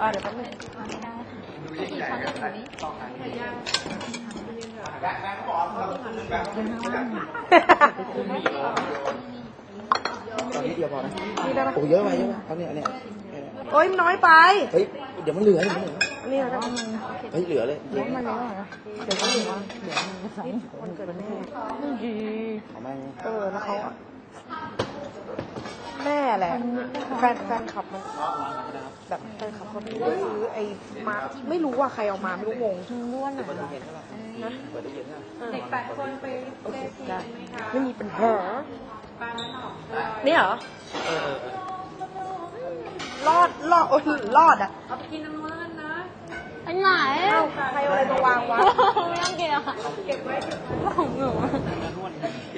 อ่าเดี๋ยวแป๊บนึงนี่ได้ปะโอ้เยอะไปเยอะไปเอาเนี่ยเนี่ยโอ้ยน้อยไป เฮ้ย เดี๋ยวมันเหลือเดี๋ยวมันเหลืออันนี้เราจะเฮ้ย เหลือเลยเดี๋ยวมันแล้วเหรอเดี๋ยวก็เหลือเดี๋ยวมันจะวันเกิดแม่เอาแม่งเออแล้วเขาอะ แม่แหละ แฟนแฟนขับมันแบบแฟนขับเขาไม่ได้ซื้อไอ้มาไม่รู้ว่าใครเอามาไม่รู้งงล้วนอะนะเปิดได้เย็นนะเด็กแปดคนไปได้ไม่มีปัญหานี่เหรอเออเออรอดรอดโอ้ยรอดอะอันไหนเอ้าใครเอาอะไรมาวางวะไม่ต้องกินอะค่ะเก็บไว้ของหนูเ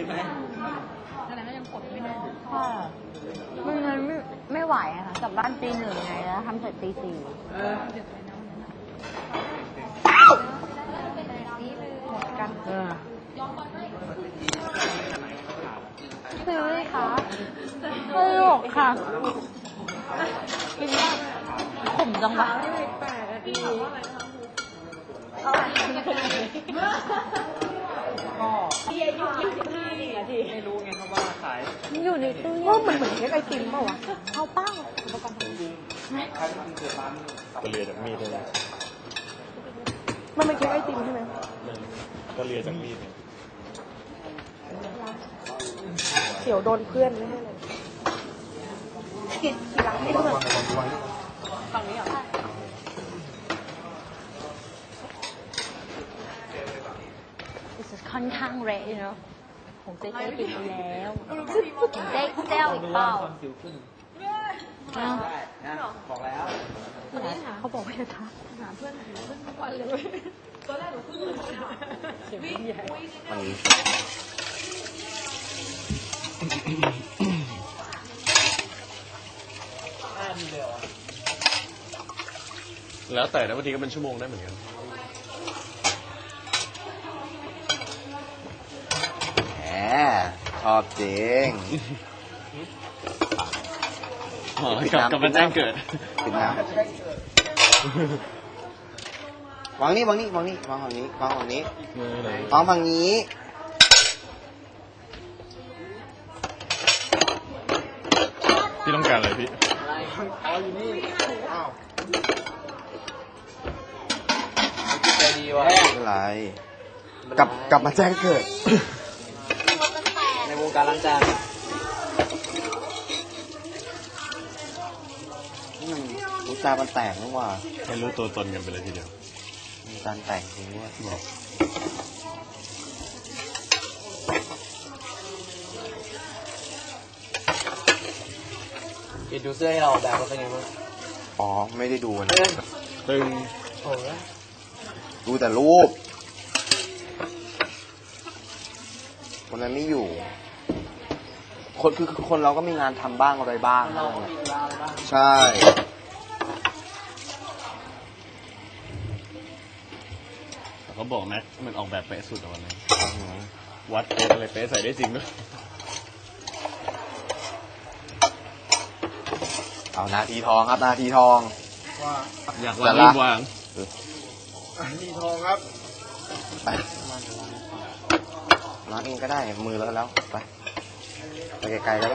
ย็นไหมค่ะมันงั้นไม่ไม่ไหวอะค่ะกลับบ้านตีหนึ่งไงแล้วทำเสร็จตีสี่กันซื้อเลยค่ะสนุกค่ะกินว่าขมจังวะ ไม่รู้ไงเขาว่าขายมันอยู่ในตู้เย็ว่านมันเหมือนเค้กไอติมเปล่าวะเอาเป้าก็เลียจากมีดเลยนะมันเป็นเค้กไอติมใช่ไหมก็เลียจากมีดเนี่ยเสี่ยวโดนเพื่อนไม่ให้เลยกินทีหลังให้เพื่อนฝั่งนี้เหรอ ดิส ค่อนข้างเละเนาะของเจ๊เจ๊กินไปแล้วเจ๊เจ๊อีกเปล่าสิวขึ้นอ้าวนะบอกแล้วเขาบอกว่าจะทักมันแล้วแต่นะบางทีก็เป็นชั่วโมงได้เหมือนกัน แหม ชอบจริงอ๋อกลับกลับมาแจ้งเกิด ปิดน้ำวางนี่วางนี่วางนี่วางฝั่งนี้วางฝั่งนี้วางฝั่งนี้ พี่ต้องการอะไรพี่ เอาอยู่นี่อ้าวใจดีวะไม่เป็นไร กลับกลับมาแจ้งเกิดใน วงการล้างจานอืมรู้จานมันแตกนี่หว่าให้รู้ตัวตนกันไปเลยทีเดียวจานแตกจริงด้วยบอกปิดดูเสื้อให้เราแบบว่าเป็นไงบ้างอ๋อ ไม่ได้ดูนะตึงโอ้ยดูแต่รูปวันนั้นไม่อยู่ คนคือคือคนเราก็มีงานทำบ้างอะไรบ้าง เราก็มีเวลาอะไรบ้างใช่ แต่เขาบอกนะมันออกแบบเป๊ะสุดอะวันนั้นอื้อหือวัดเป๊ะอะไรเป๊ะใส่ได้จริงด้วยเอานาทีทองครับนาทีทองอยากแต่วางละรีบวางนาทีทองครับ ไปล้างเองก็ได้มือแล้วแล้วไป ไปไกลๆแล้ว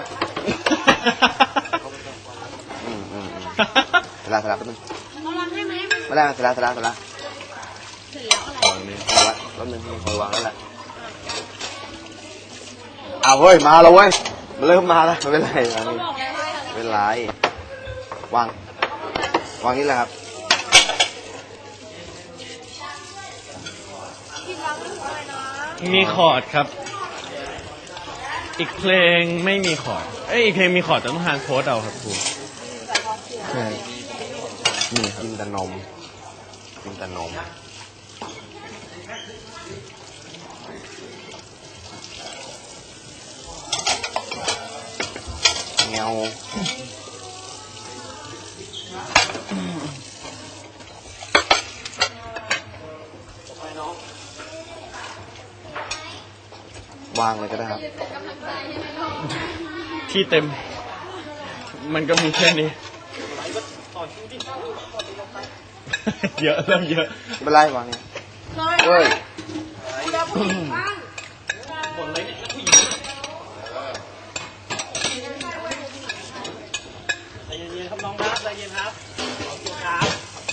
อืมอืมอืมเสร็จแล้วเสร็จแล้วแป๊บนึงไม่ได้เสร็จแล้วเสร็จแล้วเสร็จแล้วตอนนี้เอาไว้แป๊บนึงมือวางนั่นแหละเอาเว้ยมาแล้วเว้ยมันเริ่มมาแล้วไม่เป็นไรอันนี้ไม่เป็นไรวางวางนี่แหละครับมีคอร์ดครับ อีกเพลงไม่มีคอร์ด เอ้ยอีกเพลงมีคอร์ดแต่ต้องหางโค้ดเอาครับครูใช่นี่กินแต่นมกินแต่นมเงาางเลยก็ได้ครับ ที่เต็ม มันก็มีแค่นี้อเยอะเริ่มเยอะไม่เป็นไรวางนี่เฮ้ยใจเย็นๆครับน้องครับใจเย็นครับโอเคครับ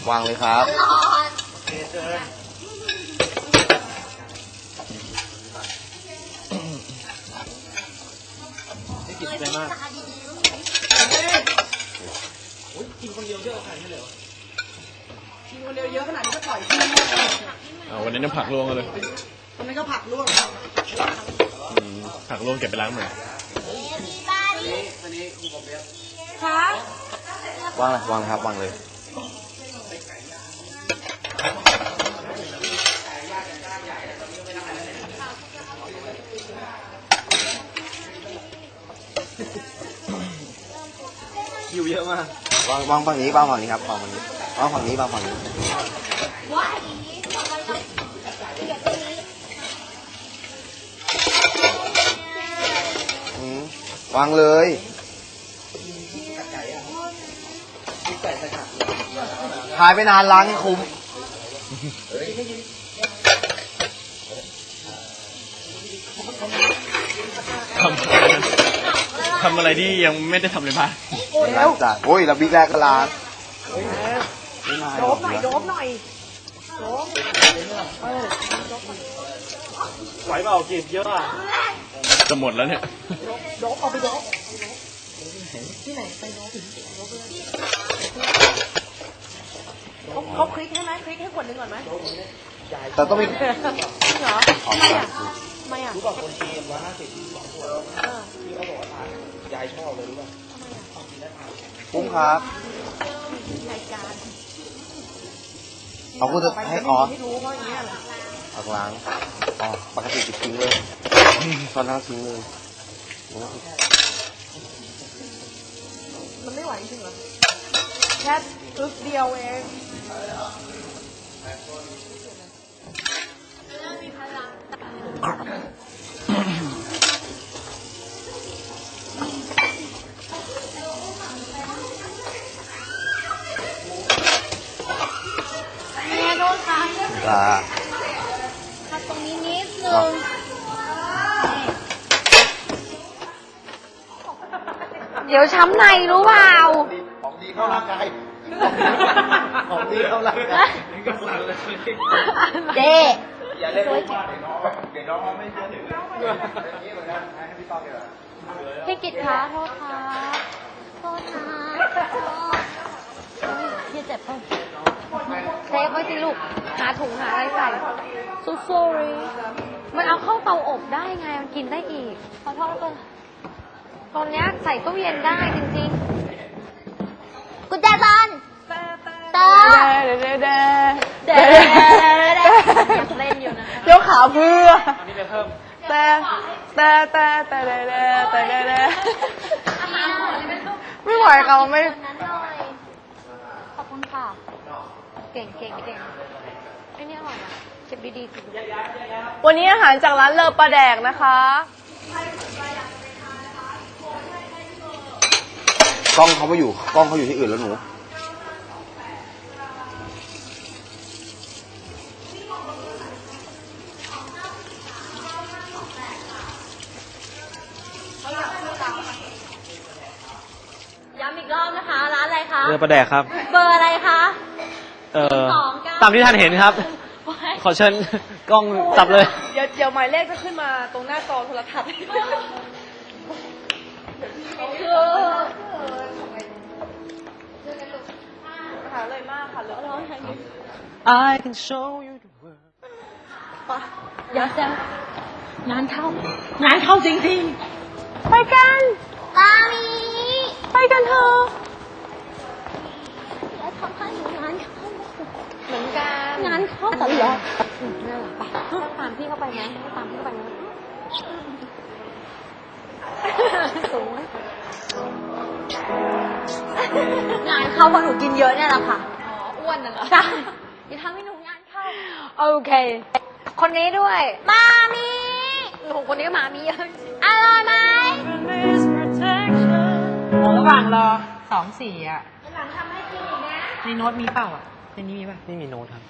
วางเลยครับโอเคเชิญ ไม่กินอะไรมากโอ้ยกินคนเดียวเยอะขนาดนี้เลยเหรอกินคนเดียวเยอะขนาดนี้ก็ปล่อยทิ้งเอาวันนี้น้ำผักลวงกันเลยมันไม่ก็ผักลวกอืมผักลวงเก็บไปล้างมือครับวางเลยวางเลยครับวางเลย คิวเยอะมากวางวางฝั่งนี้วางฝั่งนี้ครับวางฝั่งนี้วางฝั่งนี้วางฝั่งนี้อืมวางเลยหายไปนานล้างให้คุ้ม ทำ ทำอะไรที่ยังไม่ได้ทำในบ้านล้างจานโอ้ยแล้วบิ๊กแรกก็ล้างไม่มาโดบหน่อยโดบหน่อยไหวเปล่ากินเยอะอะจะหมดแล้วเนี่ยโดบเอาไปโดบที่ไหนไปโดบโดบเลยเขาเขาคลิกใช่ไหมคลิกให้ขวดหนึงก่อนไหมแต่ต้องมีจริงเหรอทำไมอะทำไมอะรู้ป่ะคนจีนร้อยห้าสิบสองขวดที่เขาบอกว่าทานยายชอบเลยรู้ป่ะคุ้มครับรายการเอาพูดให้อ๋อไม่รู้เพราะอย่างเงี้ยแหละเอาล้างอ๋อปกติจะทิ้งเลยตอนนั้นทิ้งเลยมันไม่ไหวจริงเหรอแค่อึกเดียวเองแม่โทษ ค่ะลาพักตรงนี้นิดนึงเดี๋ยวช้ำในรู้เปล่า ของดีเข้าร่างกายของดีเข้าร่างกายเจ๊อย่าเล่นลูกมากเดี๋ยวน้องเดี๋ยวน้องไม่เชื่อถืออย่างนี้เหมือนกันให้พี่ต้อมดีกว่าพี่กิตคะโทษค่ะโทษนะพี่เจ็บป่ะ เซฟไว้สิลูก หาถุงหาอะไรใส่ซูซูรีมันเอาเข้าเตาอบได้ไง มันกินได้อีก ขอโทษแล้วกันตอนนี้ใส่ตู้เย็นได้จริงๆกุญแจตอนเตอเดเดเดเดเล่นอยู่นะยกขาเพื่อแต่แต่แต่แต่เดเดแต่เดเดไม่ไหวค่ะไม่ขอบคุณค่ะ เก่งเก่งเก่งไอ้นี่อร่อยอะเก็บดีๆสิวันนี้อาหารจากร้านเลอปลาแดกนะคะ กล้องเขาไม่อยู่ กล้องเขาอยู่ที่อื่นแล้วหนู ย้ำอีกรอบนะคะ ร้านอะไรคะ เรือประแดกครับ เบอร์อะไรคะ เออสองเก้าตามที่ท่านเห็นครับขอเชิญกล้องจับเลย เดี๋ยวเดี๋ยวหมายเลขจะขึ้นมาตรงหน้าจอโทรทัศน์คือหาเลยมากค่ะเหลือร้อย I can show you the world เดี๋ยวจะงานเข้างานเข้าจริงๆ ไปกัน ตามีไปกันเถอะแล้วทำให้หนูงานเข้าเหมือนกัน งานเข้าตลอดอืมน่ารักไปตามพี่เข้าไปไหมตามพี่เข้าไปไหมสูงไหมงานเข้าเพราะหนูกินเยอะเนี่ยแหละค่ะอ๋ออ้วนน่ะเหรอใช่อย่าทำให้หนูงานเข้า โอเค คนนี้ด้วย มามีโอ้โหคนนี้ก็มามีเยอะอร่อยไหมระหว่างรอสองสี่อะหลังทำให้กินอีกนะ ในโน้ตมีเปล่าอะในนี้มีป่ะ ไม่มีโน้ตครับ